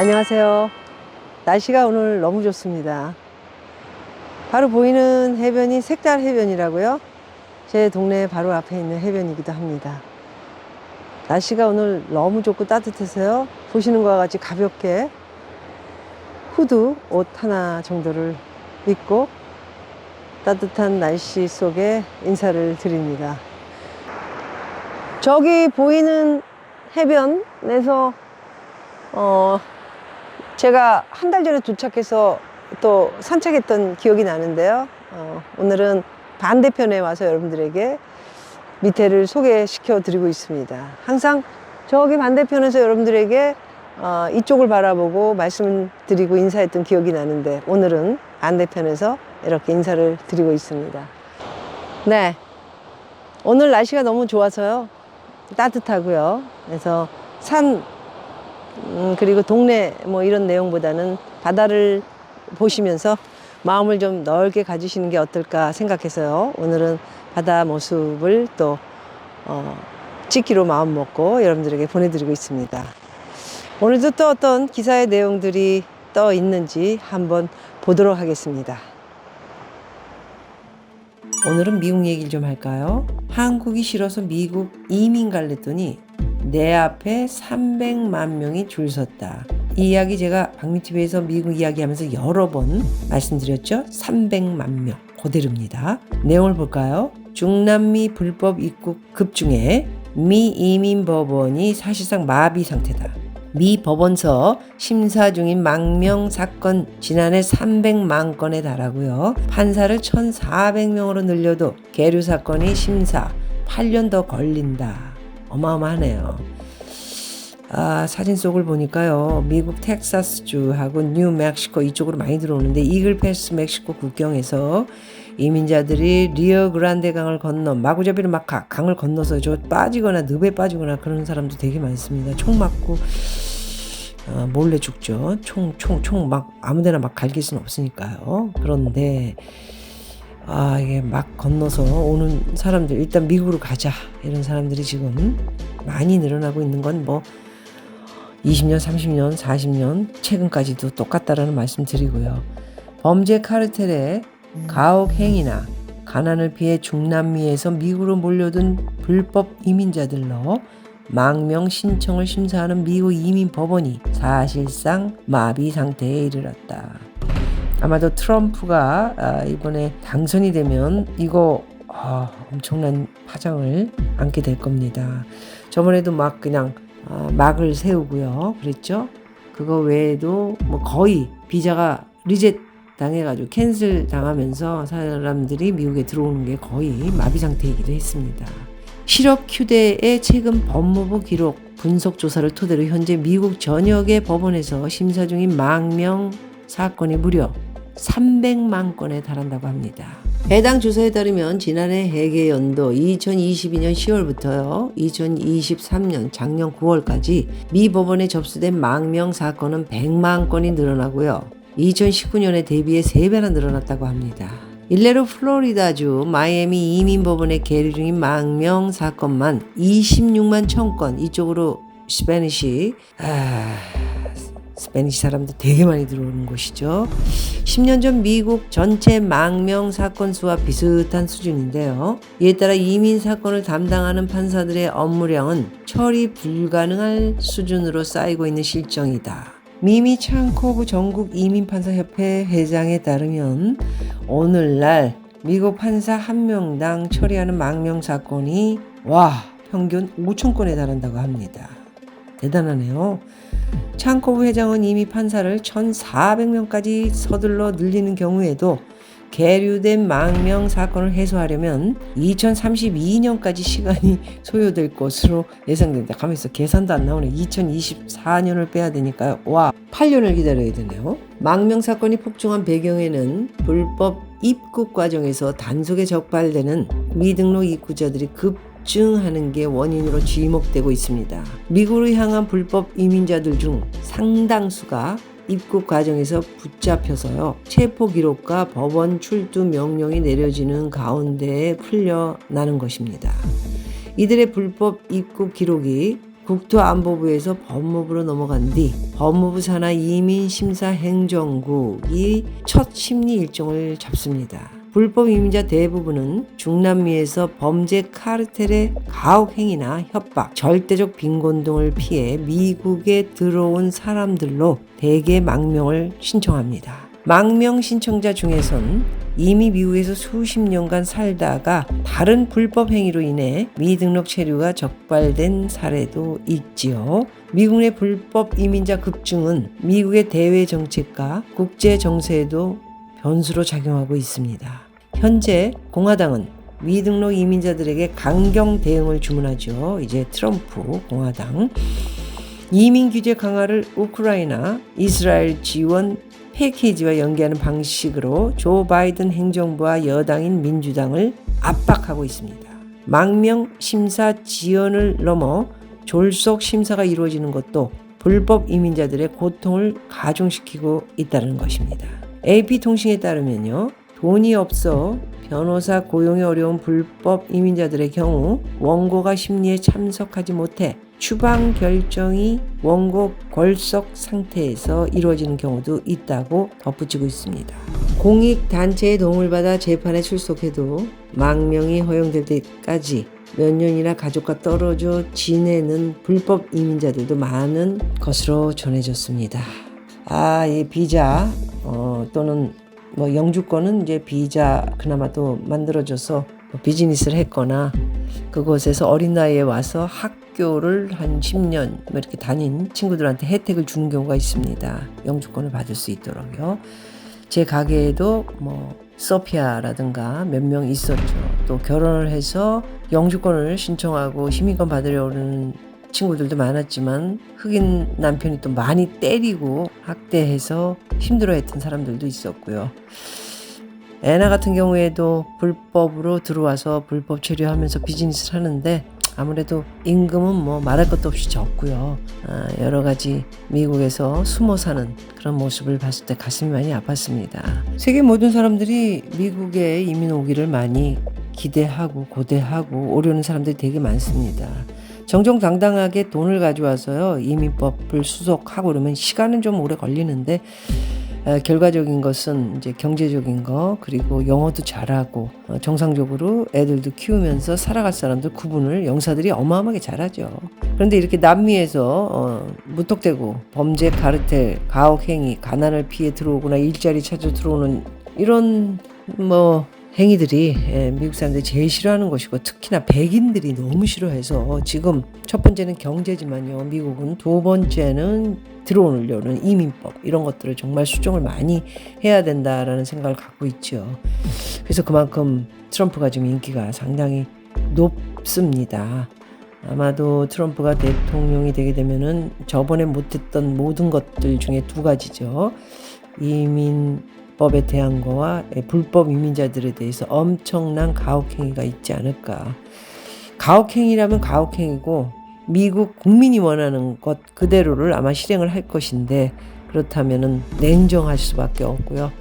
안녕하세요. 날씨가 오늘 너무 좋습니다. 바로 보이는 해변이 색달 해변이라고요. 제 동네 바로 앞에 있는 해변이기도 합니다. 날씨가 오늘 너무 좋고 따뜻해서요. 보시는 것과 같이 가볍게 후드 옷 하나 정도를 입고 따뜻한 날씨 속에 인사를 드립니다. 저기 보이는 해변에서 어 제가 한 달 전에 도착해서 또 산책했던 기억이 나는데요. 어, 오늘은 반대편에 와서 여러분들에게 밑에를 소개시켜 드리고 있습니다. 항상 저기 반대편에서 여러분들에게 어, 이쪽을 바라보고 말씀을 드리고 인사했던 기억이 나는데 오늘은 반대편에서 이렇게 인사를 드리고 있습니다. 네. 오늘 날씨가 너무 좋아서요. 따뜻하고요. 그래서 산, 음, 그리고 동네 뭐 이런 내용보다는 바다를 보시면서 마음을 좀 넓게 가지시는 게 어떨까 생각해서요. 오늘은 바다 모습을 또, 어, 찍기로 마음 먹고 여러분들에게 보내드리고 있습니다. 오늘도 또 어떤 기사의 내용들이 떠 있는지 한번 보도록 하겠습니다. 오늘은 미국 얘기를 좀 할까요? 한국이 싫어서 미국 이민 갈랬더니 내 앞에 300만 명이 줄 섰다. 이 이야기 제가 박미TV에서 미국 이야기하면서 여러 번 말씀드렸죠? 300만 명. 그대로입니다. 내용을 볼까요? 중남미 불법 입국 급중에 미 이민 법원이 사실상 마비 상태다. 미 법원서 심사 중인 망명 사건 지난해 300만 건에 달하고요. 판사를 1,400명으로 늘려도 계류 사건이 심사 8년 더 걸린다. 어마어마하네요. 아, 사진 속을 보니까요. 미국 텍사스주하고 뉴멕시코 이쪽으로 많이 들어오는데 이글 패스 멕시코 국경에서 이민자들이 리어 그란데 강을 건너 마구잡이로 막 가- 강을 건너서 저 빠지거나 늪에 빠지거나 그런 사람도 되게 많습니다. 총 맞고 어, 몰래 죽죠. 총 총 총 막 아무데나 막 갈길 수는 없으니까요. 그런데 아 이게 막 건너서 오는 사람들 일단 미국으로 가자 이런 사람들이 지금 많이 늘어나고 있는 건 뭐 20년, 30년, 40년 최근까지도 똑같다라는 말씀 드리고요. 범죄 카르텔의 가혹 행위나 가난을 피해 중남미에서 미국으로 몰려든 불법 이민자들로 망명 신청을 심사하는 미국 이민 법원이 사실상 마비 상태에 이르렀다. 아마도 트럼프가 아, 이번에 당선이 되면 이거 아, 엄청난 파장을 안게 될 겁니다. 저번에도 막 그냥 아, 막을 세우고요. 그랬죠? 그거 외에도 뭐 거의 비자가 리젯 당해가지고 캔슬 당하면서 사람들이 미국에 들어오는 게 거의 마비 상태이기도 했습니다. 실업 휴대의 최근 법무부 기록 분석 조사를 토대로 현재 미국 전역의 법원에서 심사 중인 망명 사건이 무려 300만 건에 달한다고 합니다. 해당 조사에 따르면 지난해 회계 연도 2022년 10월부터요, 2023년 작년 9월까지 미 법원에 접수된 망명 사건은 100만 건이 늘어나고요. 2019년에 대비해 3배나 늘어났다고 합니다. 일례로 플로리다주 마이애미 이민법원에 계류 중인 망명 사건만 26만 천 건 이쪽으로 스페니시 아, 스페니시 사람들 되게 많이 들어오는 곳이죠. 10년 전 미국 전체 망명 사건 수와 비슷한 수준인데요. 이에 따라 이민 사건을 담당하는 판사들의 업무량은 처리 불가능할 수준으로 쌓이고 있는 실정이다. 미미 창코브 전국 이민판사협회 회장에 따르면 오늘날 미국 판사 한 명당 처리하는 망명 사건이 와 평균 5천 건에 달한다고 합니다. 대단하네요. 창코브 회장은 이미 판사를 1,400명까지 서둘러 늘리는 경우에도 계류된 망명 사건을 해소하려면 2032년까지 시간이 소요될 것으로 예상된다. 가면서 계산도 안 나오네. 2024년을 빼야 되니까요. 와, 8년을 기다려야 되네요. 망명 사건이 폭증한 배경에는 불법 입국 과정에서 단속에 적발되는 미등록 입국자들이 급 증하는 게 원인으로 지목되고 있습니다. 미국으로 향한 불법 이민자들 중 상당수가 입국 과정에서 붙잡혀서요. 체포 기록과 법원 출두 명령이 내려지는 가운데에 풀려나는 것입니다. 이들의 불법 입국 기록이 국토안보부에서 법무부로 넘어간 뒤 법무부 산하 이민심사행정국이 첫 심리 일정을 잡습니다. 불법 이민자 대부분은 중남미에서 범죄 카르텔의 가혹 행위나 협박, 절대적 빈곤 등을 피해 미국에 들어온 사람들로 대개 망명을 신청합니다. 망명 신청자 중에선 이미 미국에서 수십 년간 살다가 다른 불법 행위로 인해 미등록 체류가 적발된 사례도 있지요. 미국 내 불법 이민자 급증은 미국의 대외 정책과 국제 정세에도 변수로 작용하고 있습니다. 현재 공화당은 미등록 이민자들에게 강경 대응을 주문하죠. 이제 트럼프 공화당. 이민 규제 강화를 우크라이나, 이스라엘 지원 패키지와 연계하는 방식으로 조 바이든 행정부와 여당인 민주당을 압박하고 있습니다. 망명 심사 지연을 넘어 졸속 심사가 이루어지는 것도 불법 이민자들의 고통을 가중시키고 있다는 것입니다. AP통신에 따르면요. 돈이 없어 변호사 고용이 어려운 불법 이민자들의 경우 원고가 심리에 참석하지 못해 추방 결정이 원고 걸석 상태에서 이루어지는 경우도 있다고 덧붙이고 있습니다. 공익 단체의 도움을 받아 재판에 출석해도 망명이 허용될 때까지 몇 년이나 가족과 떨어져 지내는 불법 이민자들도 많은 것으로 전해졌습니다. 아, 이 비자 어, 또는 뭐 영주권은 이제 비자 그나마도 만들어져서 뭐 비즈니스를 했거나 그곳에서 어린 나이에 와서 학교를 한 10년 뭐 이렇게 다닌 친구들한테 혜택을 주는 경우가 있습니다. 영주권을 받을 수 있도록요. 제 가게에도 뭐 소피아라든가 몇 명 있었죠. 또 결혼을 해서 영주권을 신청하고 시민권 받으려는 친구들도 많았지만 흑인 남편이 또 많이 때리고 학대해서 힘들어했던 사람들도 있었고요. 애나 같은 경우에도 불법으로 들어와서 불법 체류하면서 비즈니스를 하는데 아무래도 임금은 뭐 말할 것도 없이 적고요. 아, 여러 가지 미국에서 숨어 사는 그런 모습을 봤을 때 가슴이 많이 아팠습니다. 세계 모든 사람들이 미국에 이민 오기를 많이 기대하고 고대하고 오려는 사람들이 되게 많습니다. 정정당당하게 돈을 가져와서요 이민법을 수속하고 그러면 시간은 좀 오래 걸리는데 어, 결과적인 것은 이제 경제적인 거 그리고 영어도 잘하고 어, 정상적으로 애들도 키우면서 살아갈 사람들 구분을 영사들이 어마어마하게 잘하죠. 그런데 이렇게 남미에서 어, 무턱대고 범죄 카르텔 가혹행위 가난을 피해 들어오거나 일자리 찾아 들어오는 이런 뭐 행위들이 예, 미국 사람들이 제일 싫어하는 것이고 특히나 백인들이 너무 싫어해서 지금 첫 번째는 경제지만요. 미국은 두 번째는 들어오려는 이민법 이런 것들을 정말 수정을 많이 해야 된다라는 생각을 갖고 있죠. 그래서 그만큼 트럼프가 지금 인기가 상당히 높습니다. 아마도 트럼프가 대통령이 되게 되면은 저번에 못했던 모든 것들 중에 두 가지죠. 이민 법에 대한 거와 불법 이민자들에 대해서 엄청난 가혹행위가 있지 않을까. 가혹행위라면 가혹행위고 미국 국민이 원하는 것 그대로를 아마 실행을 할 것인데 그렇다면은 냉정할 수밖에 없고요.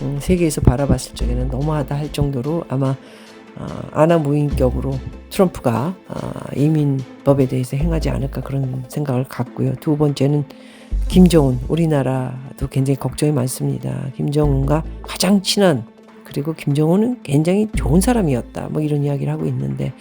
음, 세계에서 바라봤을 적에는 너무하다 할 정도로 아마 어, 아나 무인격으로 트럼프가 어, 이민법에 대해서 행하지 않을까 그런 생각을 갖고요. 두 번째는 김정은 우리나라도 굉장히 걱정이 많습니다. 김정은과 가장 친한 그리고 김정은은 굉장히 좋은 사람이었다. 뭐 이런 이야기를 하고 있는데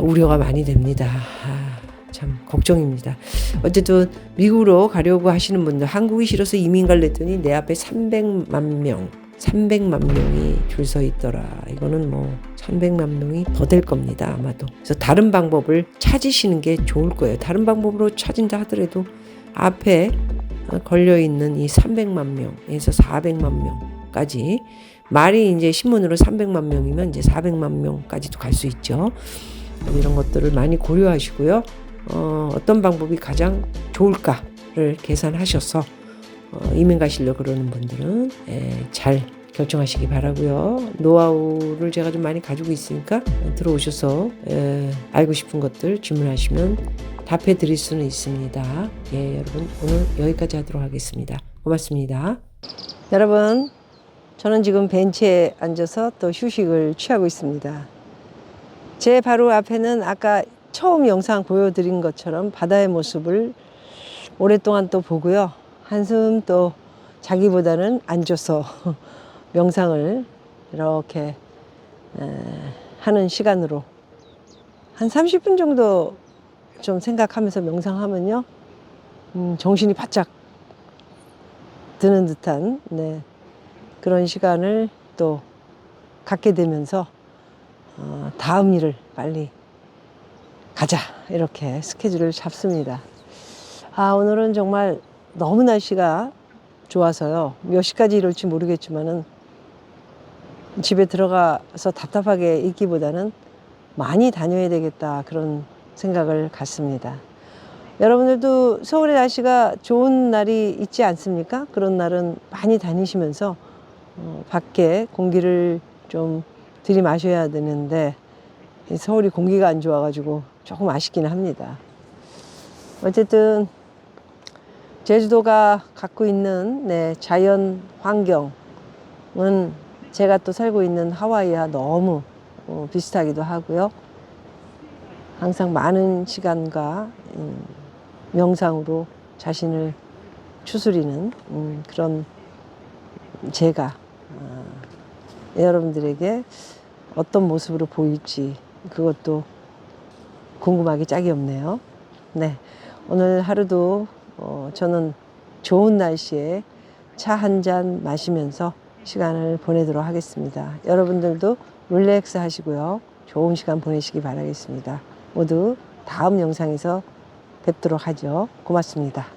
우려가 많이 됩니다. 아, 참 걱정입니다. 어쨌든 미국으로 가려고 하시는 분들 한국이 싫어서 이민 갈랬더니 내 앞에 300만 명 300만 명이 줄 서 있더라. 이거는 뭐 300만 명이 더 될 겁니다. 아마도. 그래서 다른 방법을 찾으시는 게 좋을 거예요. 다른 방법으로 찾은다 하더라도 앞에 걸려 있는 이 300만 명에서 400만 명까지 말이 이제 신문으로 300만 명이면 이제 400만 명까지도 갈 수 있죠. 이런 것들을 많이 고려하시고요. 어, 어떤 방법이 가장 좋을까를 계산하셔서 어, 이민 가시려 그러는 분들은 예, 잘 결정하시기 바라고요. 노하우를 제가 좀 많이 가지고 있으니까 들어오셔서 예, 알고 싶은 것들 질문하시면 답해 드릴 수는 있습니다. 예, 여러분 오늘 여기까지 하도록 하겠습니다. 고맙습니다. 여러분, 저는 지금 벤치에 앉아서 또 휴식을 취하고 있습니다. 제 바로 앞에는 아까 처음 영상 보여드린 것처럼 바다의 모습을 오랫동안 또 보고요. 한숨 또 자기보다는 앉아서 명상을 이렇게 에, 하는 시간으로 한 30분 정도 좀 생각하면서 명상하면요. 음, 정신이 바짝 드는 듯한 네, 그런 시간을 또 갖게 되면서 어, 다음 일을 빨리 가자 이렇게 스케줄을 잡습니다. 아 오늘은 정말 너무 날씨가 좋아서요 몇 시까지 이럴지 모르겠지만은 집에 들어가서 답답하게 있기보다는 많이 다녀야 되겠다 그런 생각을 갖습니다. 여러분들도 서울의 날씨가 좋은 날이 있지 않습니까? 그런 날은 많이 다니시면서 어, 밖에 공기를 좀 들이마셔야 되는데 이 서울이 공기가 안 좋아가지고 조금 아쉽기는 합니다. 어쨌든 제주도가 갖고 있는 네, 자연 환경은 제가 또 살고 있는 하와이와 너무 어, 비슷하기도 하고요. 항상 많은 시간과 음, 명상으로 자신을 추스리는 음, 그런 제가 어, 여러분들에게 어떤 모습으로 보일지 그것도 궁금하기 짝이 없네요. 네. 오늘 하루도 어, 저는 좋은 날씨에 차 한 잔 마시면서 시간을 보내도록 하겠습니다. 여러분들도 릴렉스 하시고요. 좋은 시간 보내시기 바라겠습니다. 모두 다음 영상에서 뵙도록 하죠. 고맙습니다.